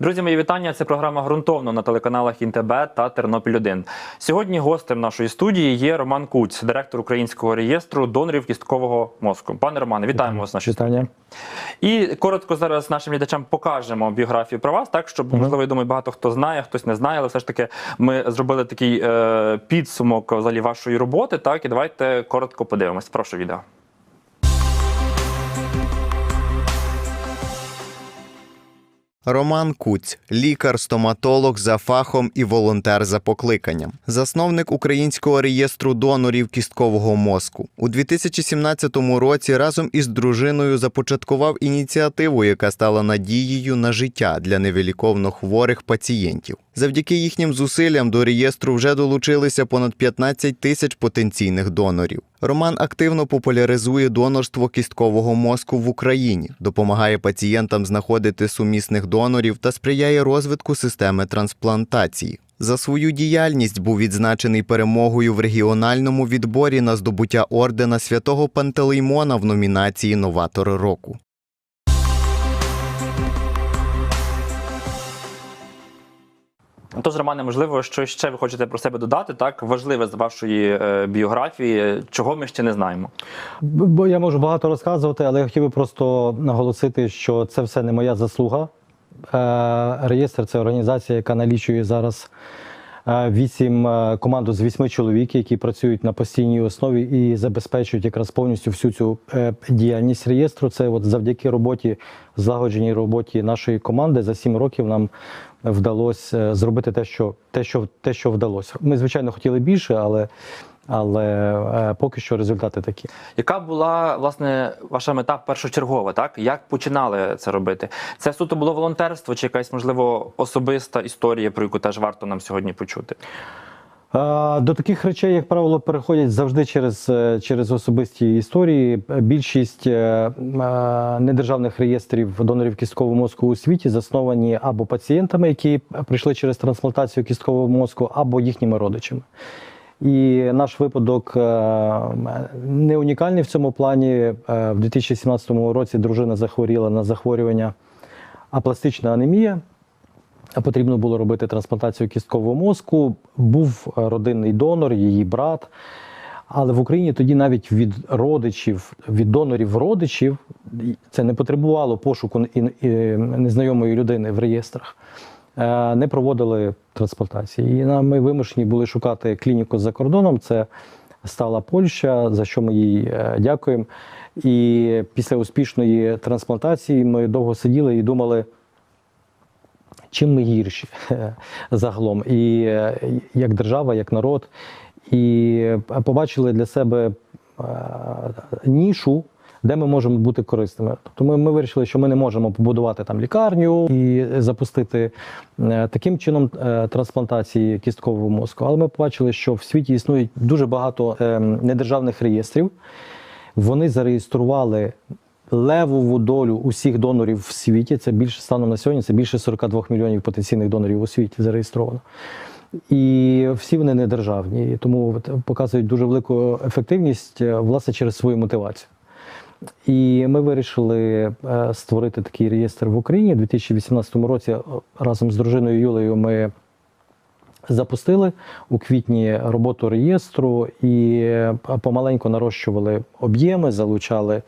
Друзі, мої вітання. Це програма ґрунтовно на телеканалах ІНТБ та Тернопіль 1 Сьогодні гостем нашої студії є Роман Куць, директор українського реєстру донорів кісткового мозку. Пане Романе, вітаємо вас в нашій Читання. І коротко зараз нашим глядачам покажемо біографію про вас, так щоб можливо, я думаю, багато хто знає, хтось не знає, але все ж таки ми зробили такий е, підсумок взагалі вашої роботи. Так, і давайте коротко подивимось. Прошу відео. Роман Куць, лікар-стоматолог за фахом і волонтер за покликанням, засновник українського реєстру донорів кісткового мозку. У 2017 році разом із дружиною започаткував ініціативу, яка стала надією на життя для невиліковно хворих пацієнтів. Завдяки їхнім зусиллям до реєстру вже долучилися понад 15 тисяч потенційних донорів. Роман активно популяризує донорство кісткового мозку в Україні, допомагає пацієнтам знаходити сумісних донорів та сприяє розвитку системи трансплантації. За свою діяльність був відзначений перемогою в регіональному відборі на здобуття ордена святого Пантелеймона в номінації Новатор року. Тож, Романе, можливо, що ще ви хочете про себе додати, так важливе з вашої е, біографії, чого ми ще не знаємо. Бо я можу багато розказувати, але я хотів би просто наголосити, що це все не моя заслуга. Е, Реєстр це організація, яка налічує зараз вісім команду з вісьми чоловік, які працюють на постійній основі і забезпечують якраз повністю всю цю е, діяльність реєстру. Це от завдяки роботі, злагодженій роботі нашої команди за сім років нам вдалося е, зробити те, що те, що те, що вдалося. Ми звичайно хотіли більше, але, але е, поки що результати такі. Яка була власне ваша мета першочергова? Так як починали це робити? Це суто було волонтерство, чи якась можливо особиста історія, про яку теж варто нам сьогодні почути? Е, До таких речей, як правило, переходять завжди через, е, через особисті історії. Більшість недержавних реєстрів донорів кісткового мозку у світі засновані або пацієнтами, які прийшли через трансплантацію кісткового мозку, або їхніми родичами. І наш випадок е, не унікальний в цьому плані. Е, В 2017 році дружина захворіла на захворювання апластична анемія. Потрібно було робити трансплантацію кісткового мозку. Був е, родинний донор, її брат. Але в Україні тоді навіть від родичів, від донорів родичів, це не потребувало пошуку і незнайомої людини в реєстрах. Е, Не проводили трансплантації. І ми вимушені були шукати клініку за кордоном. Це стала Польща, за що ми їй е, дякуємо. І після успішної трансплантації ми довго сиділи і думали, чим ми гірші загалом, і е, як держава, як народ, і побачили для себе е, нішу. Де ми можемо бути корисними? Тобто ми, ми вирішили, що ми не можемо побудувати там лікарню і запустити е, таким чином е, трансплантації кісткового мозку. Але ми побачили, що в світі існують дуже багато е, недержавних реєстрів. Вони зареєстрували левову долю усіх донорів в світі. Це більше станом на сьогодні, це більше 42 мільйонів потенційних донорів у світі зареєстровано. І всі вони не державні, тому показують дуже велику ефективність власне через свою мотивацію. І ми вирішили е, створити такий реєстр в Україні. У 2018 році е, разом з дружиною Юлею ми запустили у квітні роботу реєстру і е, помаленьку нарощували об'єми, залучали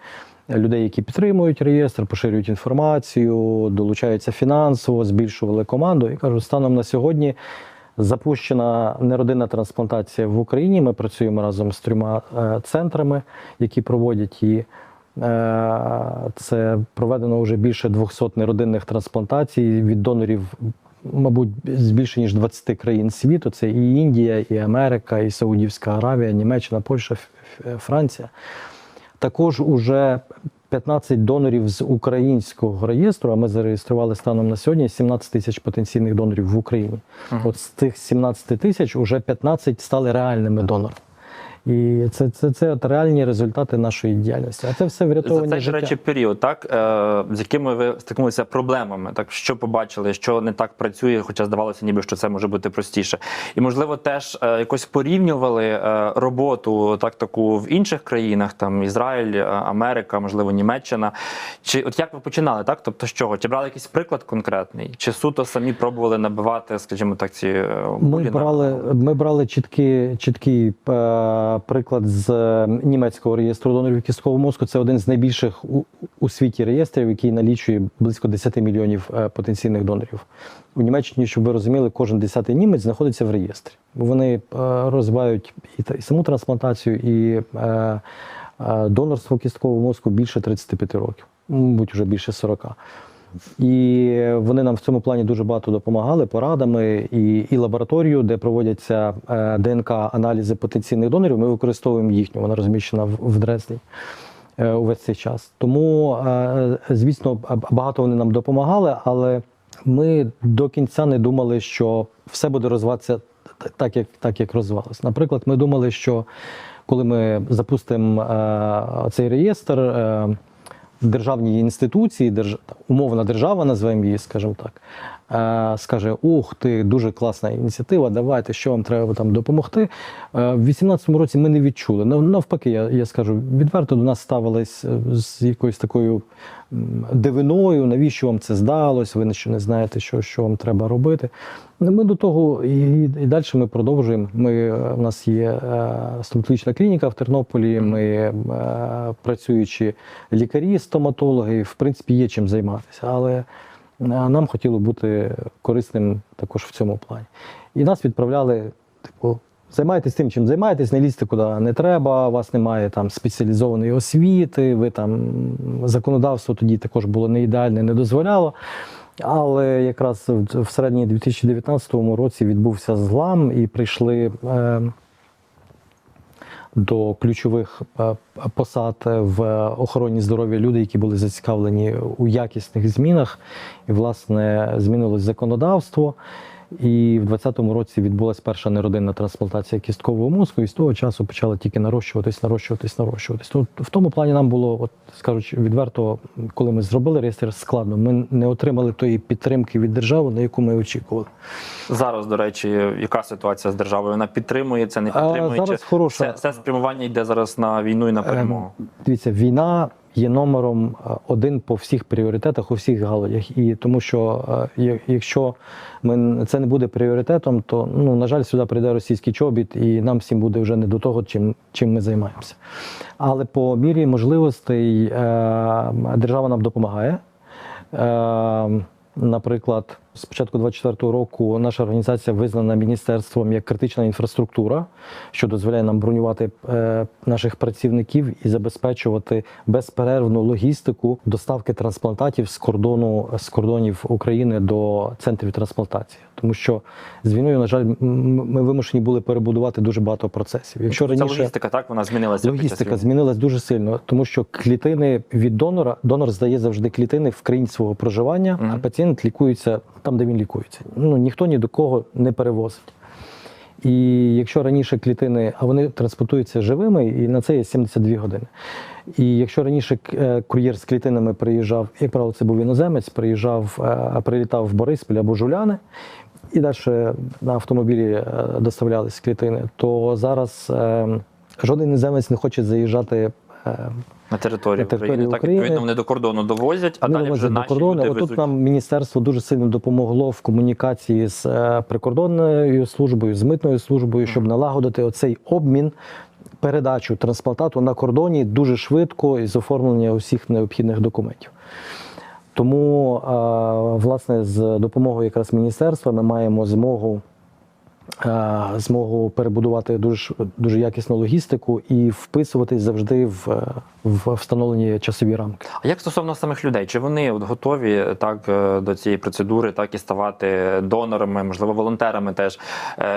людей, які підтримують реєстр, поширюють інформацію, долучаються фінансово, збільшували команду. І кажу, станом на сьогодні запущена неродинна трансплантація в Україні. Ми працюємо разом з трьома центрами, які проводять її. Е, Це проведено вже більше 200 неродинних трансплантацій від донорів, мабуть, з більше ніж 20 країн світу. Це і Індія, і Америка, і Саудівська Аравія, Німеччина, Польща, Франція. Також уже 15 донорів з українського реєстру, а ми зареєстрували станом на сьогодні 17 тисяч потенційних донорів в Україні. От з тих 17 тисяч уже 15 стали реальними донорами. І це, це, це от реальні результати нашої діяльності. А це все За врятовані цей, до життя. речі, період, так е, з якими ви стикнулися проблемами, так що побачили, що не так працює, хоча здавалося, ніби що це може бути простіше. І можливо, теж е, якось порівнювали е, роботу так таку в інших країнах, там Ізраїль, е, Америка, можливо, Німеччина. Чи от як ви починали, так? Тобто, з чого? Чи брали якийсь приклад конкретний, чи суто самі пробували набивати, скажімо так, ці е, Ми брали, ми брали чіткий, чіткий е, приклад з е, німецького реєстру донорів кісткового мозку. Це один з найбільших у, у світі реєстрів, який налічує близько 10 мільйонів е, потенційних донорів. У Німеччині, щоб ви розуміли, кожен десятий німець знаходиться в реєстрі. Вони е, розвивають і, і саму трансплантацію, і е, е, донорство кісткового мозку більше 35 років, мабуть, вже більше 40. І вони нам в цьому плані дуже багато допомагали порадами і, і лабораторію, де проводяться е, ДНК-аналізи потенційних донорів. Ми використовуємо їхню, вона розміщена в, в Дрездені е, увесь цей час. Тому, е, звісно, багато вони нам допомагали, але ми до кінця не думали, що все буде розвиватися так, як, так, як розвивалося. Наприклад, ми думали, що коли ми запустимо цей реєстр. Державні інституції, держ... умовна держава, називаємо її, скажімо так, скаже: Ух, ти дуже класна ініціатива, давайте, що вам треба там допомогти. Е, в 2018 році ми не відчули. Навпаки, я, я скажу, відверто до нас ставились е, з якоюсь такою дивиною, навіщо вам це здалось, ви що не знаєте, що, що вам треба робити. Ми до того і, і далі ми продовжуємо. Ми, е, у нас є е, стоматологічна клініка в Тернополі, ми е, працюючі лікарі, стоматологи, в принципі, є чим займатися. Але е, нам хотіло бути корисним також в цьому плані. І нас відправляли, типу, займайтесь тим, чим займаєтесь, не лізьте куди не треба, у вас немає там спеціалізованої освіти, ви там законодавство тоді також було не ідеальне, не дозволяло. Але якраз в середині 2019 році відбувся злам і прийшли е, до ключових е, посад в охороні здоров'я люди, які були зацікавлені у якісних змінах. І, власне, змінилось законодавство. І в 2020 році відбулася перша неродинна трансплантація кісткового мозку, і з того часу почала тільки нарощуватись, нарощуватись, нарощуватись. Ну, в тому плані нам було, от скажучи відверто, коли ми зробили реєстр, складно. Ми не отримали тої підтримки від держави, на яку ми очікували. Зараз, до речі, яка ситуація з державою? Вона підтримує це, не А, підтримує? зараз чи хороша. Це, це спрямування йде зараз на війну і на перемогу. Ем, Дивіться, війна є номером е, один по всіх пріоритетах, у всіх галузях. І тому що е, якщо ми, це не буде пріоритетом, то ну, на жаль, сюди прийде російський чобіт, і нам всім буде вже не до того, чим, чим ми займаємося. Але по мірі можливостей е, держава нам допомагає. Наприклад, з початку 2024 року наша організація визнана міністерством як критична інфраструктура, що дозволяє нам бронювати е, наших працівників і забезпечувати безперервну логістику доставки трансплантатів з кордону з кордонів України до центрів трансплантації. Тому що з війною, на жаль, ми вимушені були перебудувати дуже багато процесів. Якщо Це раніше логістика, так вона змінилася. Логістика змінилась дуже сильно, тому що клітини від донора донор здає завжди клітини в країні свого проживання, а пацієнт лікується там, де він лікується. Ну ніхто ні до кого не перевозить. І якщо раніше клітини, а вони транспортуються живими, і на це є 72 години. І якщо раніше е, кур'єр з клітинами приїжджав, як правило, це був іноземець, приїжджав, е, прилітав в Бориспіль або Жуляни, і далі на автомобілі е, доставлялись клітини, то зараз е, жоден іноземець не хоче заїжджати. На території, на території України. Так, відповідно, вони до кордону довозять, а Вони далі вже до наші кордону. люди везуть. нам міністерство дуже сильно допомогло в комунікації з е, прикордонною службою, з митною службою, щоб налагодити оцей обмін, передачу трансплантату на кордоні дуже швидко і з оформлення усіх необхідних документів. Тому, е, власне, з допомогою якраз міністерства ми маємо змогу. Е, Змогу перебудувати дуже дуже якісну логістику і вписуватись завжди в, е, в встановлені часові рамки. А як стосовно самих людей, чи вони от готові так е, до цієї процедури, так і ставати донорами, можливо, волонтерами теж?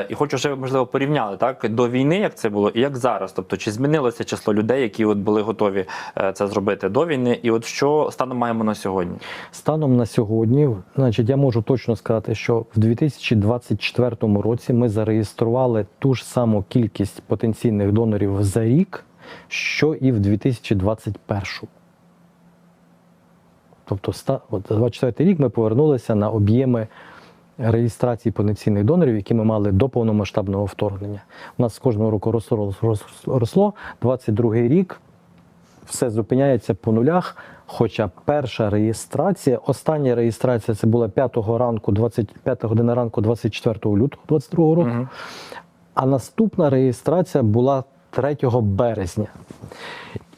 І хочу, щоб можливо порівняли так до війни, як це було, і як зараз. Тобто, чи змінилося число людей, які от були готові це зробити до війни, і от що станом маємо на сьогодні? Станом на сьогодні, значить, я можу точно сказати, що в 2024 році ми ми зареєстрували ту ж саму кількість потенційних донорів за рік, що і в 2021. Тобто, от за 24 рік ми повернулися на об'єми реєстрації потенційних донорів, які ми мали до повномасштабного вторгнення. У нас з кожного року росло, росло, росло. 22 рік все зупиняється по нулях. Хоча перша реєстрація, остання реєстрація це була 5 ранку, 25 година ранку, 24 лютого 22 року. Мгм. А наступна реєстрація була 3 березня.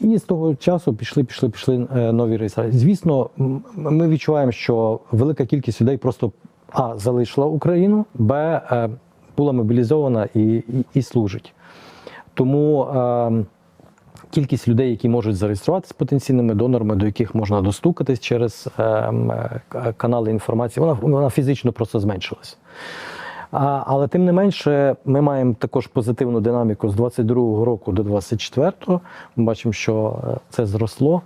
І з того часу пішли, пішли, пішли е, нові реєстрації. Звісно, ми відчуваємо, що велика кількість людей просто а залишила Україну, б е, була мобілізована і, і, і служить. Тому е, кількість людей, які можуть зареєструватися потенційними донорами, до яких можна достукатись через е, м, е, к- канали інформації, вона, вона фізично просто зменшилась. Але тим не менше, ми маємо також позитивну динаміку з 22-го року до 24-го. Ми бачимо, що е, це зросло,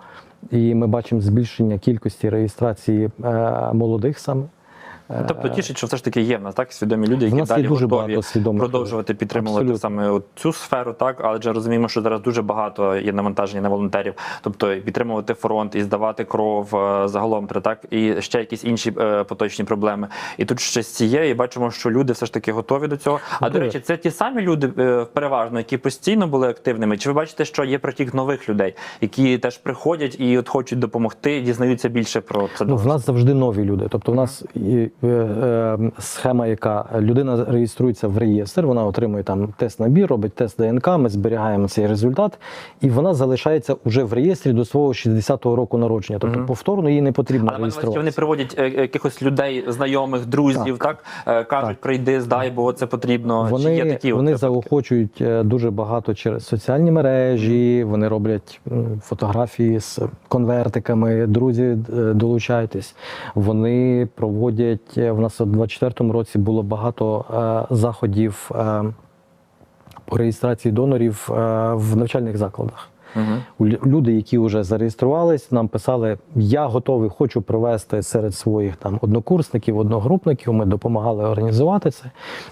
і ми бачимо збільшення кількості реєстрації е, молодих саме. Е, Тобто тішить, що все ж таки є в нас так свідомі люди, які далі дуже готові продовжувати підтримувати Абсолютно. саме от цю сферу, так але ж розуміємо, що зараз дуже багато є навантаження на волонтерів, тобто підтримувати фронт і здавати кров е, загалом так і ще якісь інші е, поточні проблеми. І тут ще з цієї бачимо, що люди все ж таки готові до цього. А до речі, це ті самі люди е, переважно, які постійно були активними. Чи ви бачите, що є притік нових людей, які теж приходять і от хочуть допомогти, дізнаються більше про це? Ну, в нас завжди нові люди. Тобто, в нас е, е, схема, яка людина реєструється в реєстр, вона отримує там тест набір, робить тест ДНК, ми зберігаємо цей результат, і вона залишається уже в реєстрі до свого 60-го року народження. Тобто, Мгм. повторно їй не потрібно Але маю вони приводять е, якихось людей, знайомих, друзів, так, Е, кажуть, Так. прийди, здай, бо це потрібно. Чи є Вони, такі вони заохочують е, дуже багато через соціальні мережі, вони роблять фотографії з конвертиками, друзі, е, долучайтесь. Вони проводять е, в нас у 24-му році було багато е, заходів е, по реєстрації донорів е, в навчальних закладах. Мгм. У лю- Люди, які вже зареєструвались, нам писали: я готовий, хочу провести серед своїх там однокурсників, одногрупників. Ми допомагали організувати це,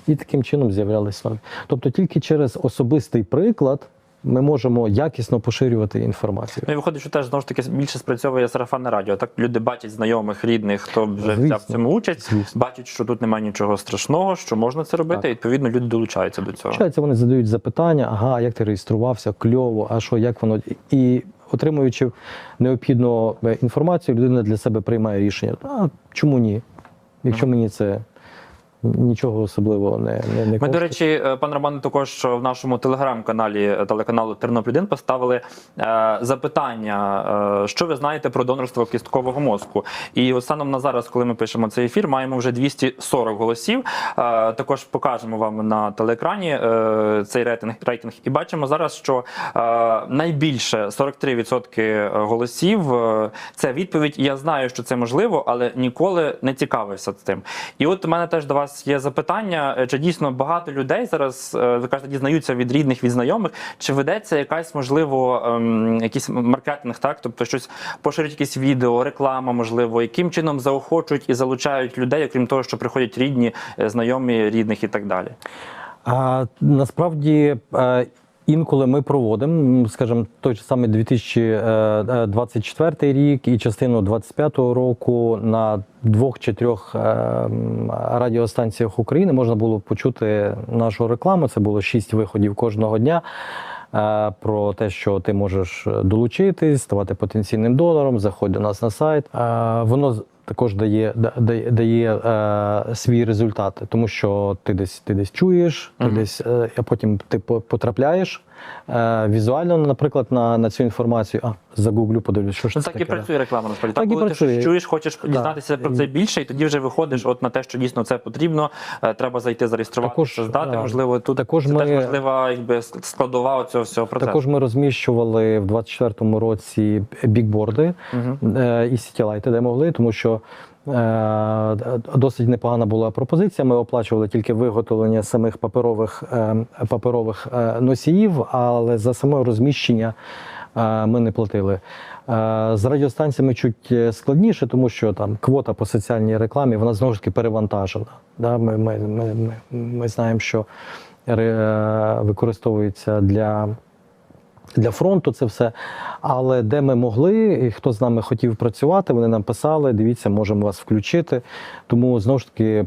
і таким чином з'являлися нові. Тобто, тільки через особистий приклад ми можемо якісно поширювати інформацію. Ну і виходить, що теж знову ж таки більше спрацьовує сарафанне радіо. Так люди бачать знайомих, рідних, хто вже Звісно. взяв в цьому участь, Звісно. бачать, що тут немає нічого страшного, що можна це робити, Так. і відповідно люди долучаються до цього. Получається, вони задають запитання: ага, як ти реєструвався, кльово, а що, як воно і. Отримуючи необхідну е, інформацію, людина для себе приймає рішення. А чому ні? Якщо мені це нічого особливого не, не, не Ми, коштує. до речі, е, пан Роман, також в нашому телеграм-каналі е, телеканалу Тернопіль 1 поставили е, запитання, е, що ви знаєте про донорство кісткового мозку. І от станом на зараз, коли ми пишемо цей ефір, маємо вже 240 голосів. Е, також покажемо вам на телеекрані е, цей рейтинг, рейтинг. І бачимо зараз, що е, найбільше 43% голосів е, це відповідь. Я знаю, що це можливо, але ніколи не цікавився цим. І от у мене теж до вас є запитання: е, чи дійсно багато людей зараз е, кажете, дізнаються від рідних, від знайомих, чи ведеться якась можливо ем, якийсь маркетинг, так тобто щось поширюють якісь відео, реклама, можливо, яким чином заохочують і залучають людей, окрім того, що приходять рідні, е, знайомі рідних і так далі. А, насправді е, інколи ми проводимо, скажімо, той же самий 2024 рік і частину 2025 року на двох чи трьох е, радіостанціях України можна було почути нашу рекламу. Це було шість виходів кожного дня. е, Про те, що ти можеш долучитись, ставати потенційним донором, заходь до нас на сайт. Е, Воно також дає, дає, дає е, свій результат, тому що ти десь ти десь чуєш, ти Мгм. десь, е, а потім ти по- потрапляєш візуально, наприклад, на, на цю інформацію. А загуглю, подивлюсь, що ж Ну це так і працює реклама насправді. Так Так, і коли ти працює. щось чуєш, хочеш дізнатися про це більше, і тоді вже виходиш от на те, що дійсно це потрібно. е, Треба зайти зареєструватися, Також, здати. е, Можливо, тут також це ми- теж важлива якби складова цього всього процесу. Також ми розміщували в 24-му році бікборди е, і сітілайти, де могли, тому що е, досить непогана була пропозиція. Ми оплачували тільки виготовлення самих паперових, е, паперових е, носіїв, але за саме розміщення е, ми не платили. Е, З радіостанціями чуть е, складніше, тому що там квота по соціальній рекламі вона знову ж таки перевантажена. Ми, ми, ми, ми знаємо, що використовується для. Для фронту це все. Але де ми могли, і хто з нами хотів працювати, вони нам писали: дивіться, можемо вас включити. Тому знову ж таки,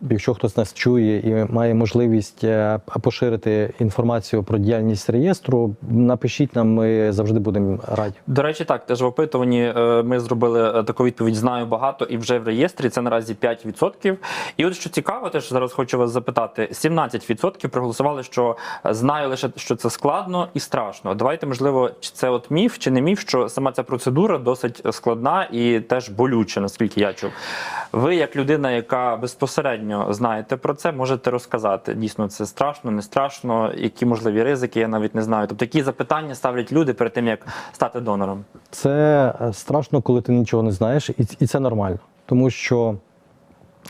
якщо хтось нас чує і має можливість е, поширити інформацію про діяльність реєстру, напишіть нам, ми завжди будемо раді. До речі, так, теж в опитуванні е, ми зробили е, таку відповідь: знаю багато і вже в реєстрі. Це наразі 5%. І от що цікаво, теж зараз хочу вас запитати: 17% проголосували, що знаю лише, що це складно і страшно. Давайте, можливо, чи це от міф чи не міф, що сама ця процедура досить складна і теж болюча, наскільки я чув. Ви, як людина, яка безпосередньо знаєте про це, можете розказати. Дійсно, це страшно, не страшно, які можливі ризики, я навіть не знаю. Тобто, які запитання ставлять люди перед тим, як стати донором. Це е, страшно, коли ти нічого не знаєш, і це нормально, тому що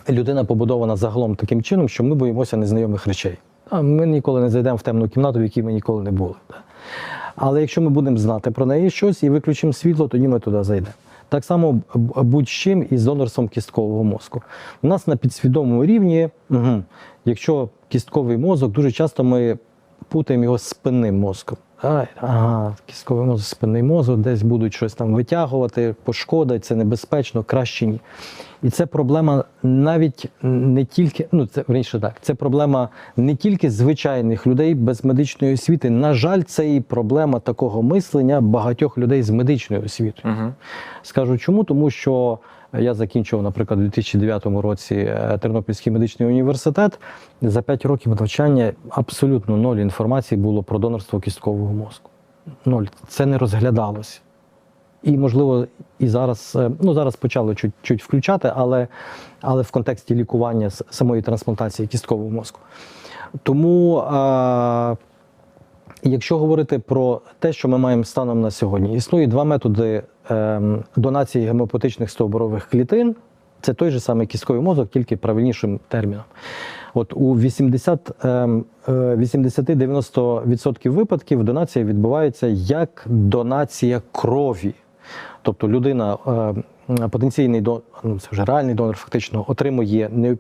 людина побудована загалом таким чином, що ми боїмося незнайомих речей. А Ми ніколи не зайдемо в темну кімнату, в якій ми ніколи не були. Але якщо ми будемо знати про неї щось і виключимо світло, тоді ми туди зайдемо. Так само будь-чим із донорством кісткового мозку. У нас на підсвідомому рівні, угу, якщо кістковий мозок, дуже часто ми путаємо його з спинним мозком. Ага, кістковий мозок, спинний мозок, десь будуть щось там витягувати, пошкодить, це небезпечно, краще ні. І це проблема навіть не тільки, ну це раніше так, це проблема не тільки звичайних людей без медичної освіти. На жаль, це і проблема такого мислення багатьох людей з медичною освітою. Угу. Скажу чому, тому що я закінчив, наприклад, у 2009 році е, Тернопільський медичний університет. За 5 років навчання абсолютно ноль інформації було про донорство кісткового мозку. Ноль. Це не розглядалося. І, можливо, і зараз, е, ну зараз почали чуть, чуть включати, але, але в контексті лікування самої трансплантації кісткового мозку. Тому, е, якщо говорити про те, що ми маємо станом на сьогодні, існує два методи ем, донації гемопотичних стовбурових клітин. Це той же самий кістковий мозок, тільки правильнішим терміном. От у 80, ем, е, 80-90% випадків донація відбувається як донація крові. Тобто людина, е, потенційний донор, ну це вже реальний донор, фактично отримує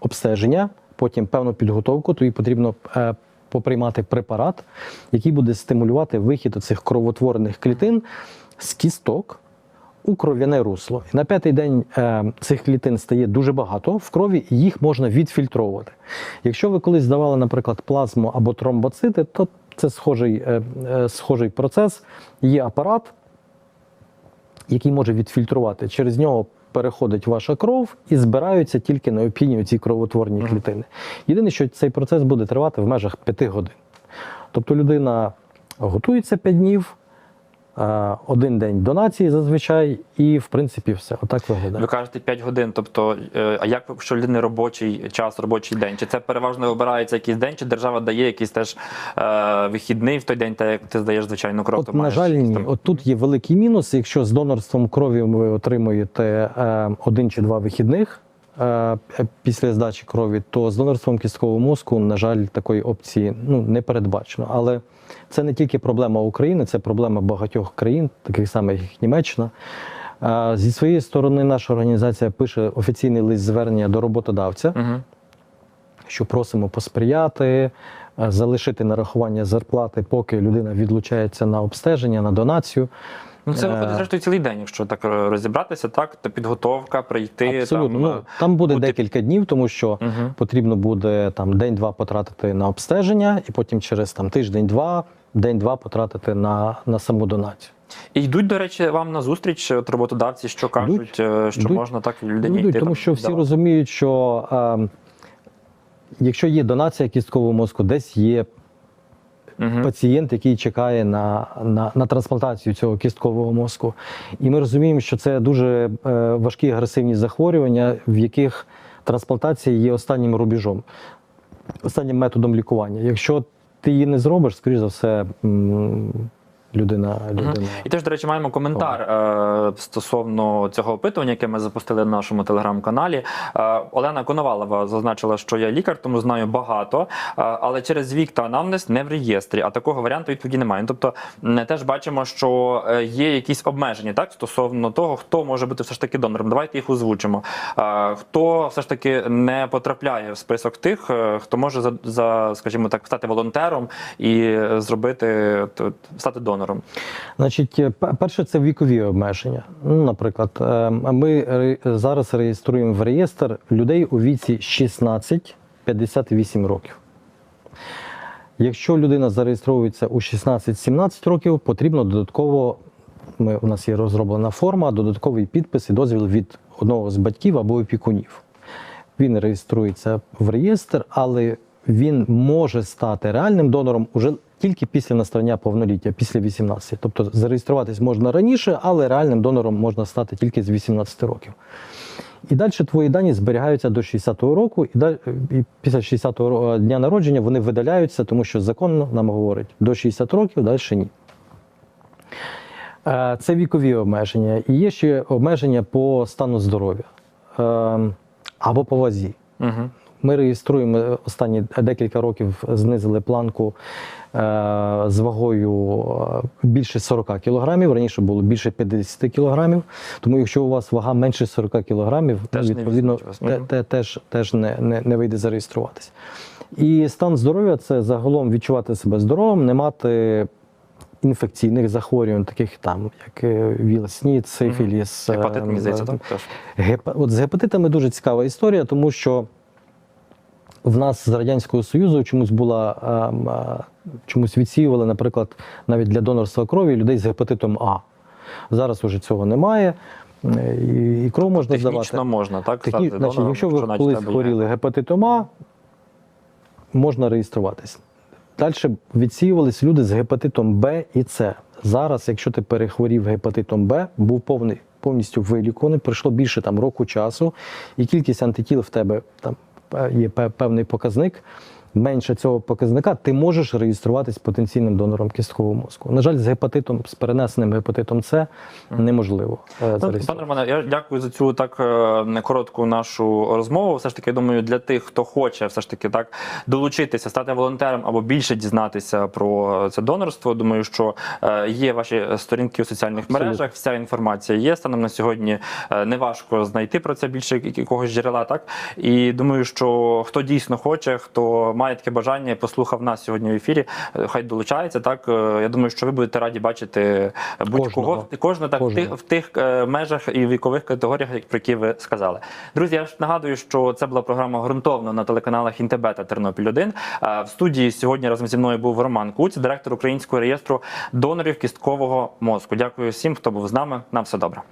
обстеження, потім певну підготовку, тобі потрібно е, поприймати препарат, який буде стимулювати вихід цих кровотворених клітин з кісток у кров'яне русло. І на п'ятий день е, цих клітин стає дуже багато в крові, і їх можна відфільтровувати. Якщо ви колись здавали, наприклад, плазму або тромбоцити, то це схожий, е, е, схожий процес. Є апарат, який може відфільтрувати. Через нього переходить ваша кров і збираються тільки необхідні ці кровотворні клітини. Єдине, що цей процес буде тривати в межах 5 годин. Тобто людина готується 5 днів, один день донації зазвичай, і в принципі все. Отак виглядає. Ви кажете 5 годин. Тобто, е, а як що людини робочий час, робочий день? Чи це переважно обирається якийсь день, чи держава дає якийсь теж е, вихідний в той день, так як ти здаєш звичайну кров? От, то на маєш жаль, ні. там- От тут є великий мінус. Якщо з донорством крові ви отримуєте е, один чи два вихідних е, після здачі крові, то з донорством кісткового мозку, на жаль, такої опції ну, не передбачено. Але це не тільки проблема України, це проблема багатьох країн, таких самих як Німеччина. Зі своєї сторони, наша організація пише офіційний лист звернення до роботодавця угу. що просимо посприяти, е, залишити нарахування зарплати, поки людина відлучається на обстеження, на донацію. Ну це Е, виходить зрештою цілий день, якщо так е, розібратися, так то підготовка, прийти Абсолютно. там. ну, там буде бути- декілька днів, тому що Мгм. потрібно буде там день-два потратити на обстеження, і потім через там тиждень-два, день-два потратити на, на саму донацію. І йдуть, до речі, вам на зустріч от роботодавці, що кажуть, е, що Йдуть. можна так людині йдуть, йти. тому там, що всі давати. розуміють, що е, якщо є донація кісткового мозку, десь є Мгм. пацієнт, який чекає на, на, на трансплантацію цього кісткового мозку. І ми розуміємо, що це дуже е, важкі агресивні захворювання, в яких трансплантація є останнім рубежом, останнім методом лікування. Якщо ти її не зробиш, скоріш за все, людина. людина. І теж, до речі, маємо коментар е, стосовно цього опитування, яке ми запустили на нашому телеграм-каналі. Е, Олена Коновалова зазначила, що я лікар, тому знаю багато, е, але через вік та анамнез не в реєстрі. А такого варіанту відповіді немає. Ну, Тобто, м, теж бачимо, що е, є якісь обмеження так стосовно того, хто може бути все ж таки донором. Давайте їх озвучимо. Е, Хто все ж таки не потрапляє в список тих, е, хто може за, за скажімо так, стати волонтером і е, зробити стати донором. Значить, е, перше, це вікові обмеження. Ну, наприклад, е, ми зараз реєструємо в реєстр людей у віці 16-58 років. Якщо людина зареєстровується у 16-17 років, потрібно додатково. Ми, у нас є розроблена форма, додатковий підпис і дозвіл від одного з батьків або опікунів. Він реєструється в реєстр, але він може стати реальним донором уже тільки після настання повноліття, після 18. Тобто зареєструватись можна раніше, але реальним донором можна стати тільки з 18 років. І далі твої дані зберігаються до 60-го року, і, далі, і після 60-го дня народження вони видаляються, тому що законно нам говорить до 60 років, далі ні. Е, Це вікові обмеження. І є ще обмеження по стану здоров'я е, або по вазі. Угу. Ми реєструємо е, останні декілька років знизили планку з вагою е, більше 40 кілограмів. Раніше було більше 50 кілограмів. Тому якщо у вас вага менше 40 кілограмів, Теж відповідно вас. те, теж, теж не, не, не вийде зареєструватися. І стан здоров'я це загалом відчувати себе здоровим, не мати. Інфекційних захворювань, таких там, як е, ВІЛ-СНІД, сифіліс, Гепатит, мені е, здається, е, так? Гепа... От з гепатитами дуже цікава історія, тому що в нас з Радянського Союзу чомусь була ем, е, чомусь відсіювали, наприклад, навіть для донорства крові людей з гепатитом А. Зараз уже цього немає. е, І, кров можна Технічно здавати. можна, так? Техні... стати Значить, донором, якщо ви колись хворіли гепатитом А, можна реєструватись. Далі відсіювались люди з гепатитом Б і С. Зараз, якщо ти перехворів гепатитом Б, був повний, повністю вилікуваний, пройшло більше там, року часу, і кількість антитіл в тебе там е, є певний показник. Менше цього показника ти можеш реєструватись потенційним донором кісткового мозку. На жаль, з гепатитом, з перенесеним гепатитом С неможливо е, Ну, Пане. Романе, я дякую за цю так е, коротку нашу розмову. Все ж таки, я думаю, для тих, хто хоче все ж таки так долучитися, стати волонтером або більше дізнатися про це донорство. Думаю, що е, є ваші сторінки у соціальних Абсолютно. мережах. Вся інформація є. Станом на сьогодні е, неважко знайти про це більше якогось джерела. Так і думаю, що хто дійсно хоче, хто має таке бажання, і послухав нас сьогодні в ефірі. е, Хай долучається. Так Е, я думаю, що ви будете раді бачити будь-кого Кожного. кожного так Кожного. тих, в тих е, межах і вікових категоріях, як- про які ви сказали. Друзі, я ж нагадую, що це була програма ґрунтовно на телеканалах Інтебе та Тернопіль 1 Е, В студії сьогодні разом зі мною був Роман Куць, директор українського реєстру донорів кісткового мозку. Дякую всім, хто був з нами. На все добре.